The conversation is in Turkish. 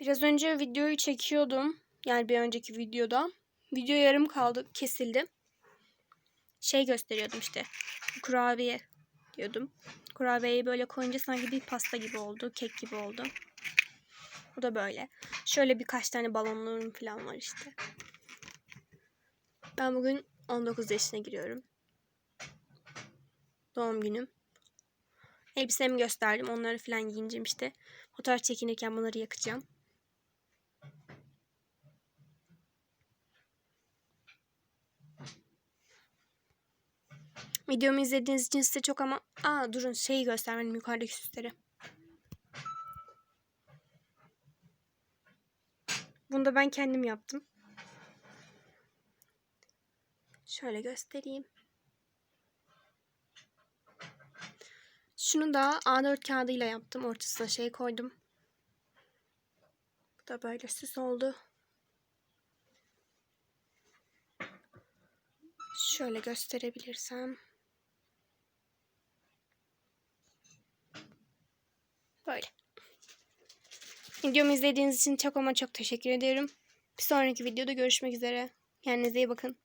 Biraz önce videoyu çekiyordum. Yani bir önceki videoda. Video yarım kaldı, kesildi. Şey gösteriyordum işte. Kurabiye diyordum. Kurabiyeyi böyle koyunca sanki bir pasta gibi oldu. Kek gibi oldu. Bu da böyle. Şöyle birkaç tane balonlarım falan var işte. Ben bugün 19 yaşına giriyorum. Doğum günüm. Elbisemi gösterdim. Onları falan giyineceğim işte. Fotoğraf çekinirken bunları yakacağım. Videomu izlediğiniz için size çok ama... Aa durun şeyi göstermedim yukarıdaki süsleri. Bunu da ben kendim yaptım. Şöyle göstereyim. Şunu da A4 kağıdıyla yaptım. Ortasına şey koydum. Bu da böyle süs oldu. Şöyle gösterebilirsem. Böyle. Videomu izlediğiniz için çok ama çok teşekkür ederim. Bir sonraki videoda görüşmek üzere. Kendinize iyi bakın.